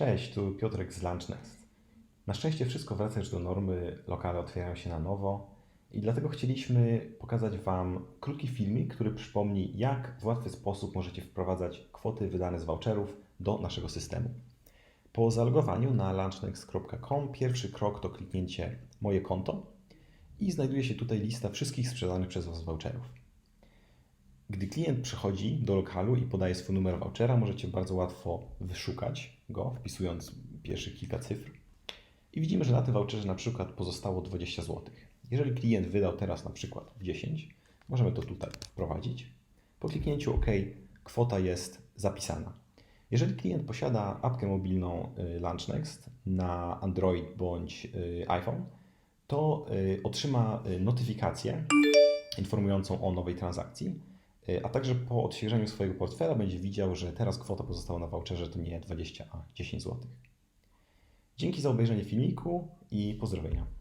Cześć, tu Piotrek z LunchNext. Na szczęście wszystko wraca już do normy, lokale otwierają się na nowo i dlatego chcieliśmy pokazać Wam krótki filmik, który przypomni, jak w łatwy sposób możecie wprowadzać kwoty wydane z voucherów do naszego systemu. Po zalogowaniu na lunchnext.com pierwszy krok to kliknięcie Moje konto i znajduje się tutaj lista wszystkich sprzedanych przez Was voucherów. Gdy klient przychodzi do lokalu i podaje swój numer vouchera, możecie bardzo łatwo wyszukać go, wpisując pierwszych kilka cyfr. I widzimy, że na tym voucherze na przykład pozostało 20 zł. Jeżeli klient wydał teraz na przykład 10, możemy to tutaj wprowadzić. Po kliknięciu OK kwota jest zapisana. Jeżeli klient posiada apkę mobilną y, LunchNext na Android bądź y, iPhone, to y, otrzyma notyfikację informującą o nowej transakcji, a także po odświeżeniu swojego portfela będzie widział, że teraz kwota pozostała na voucherze to nie 20, a 10 zł. Dzięki za obejrzenie filmiku i pozdrowienia.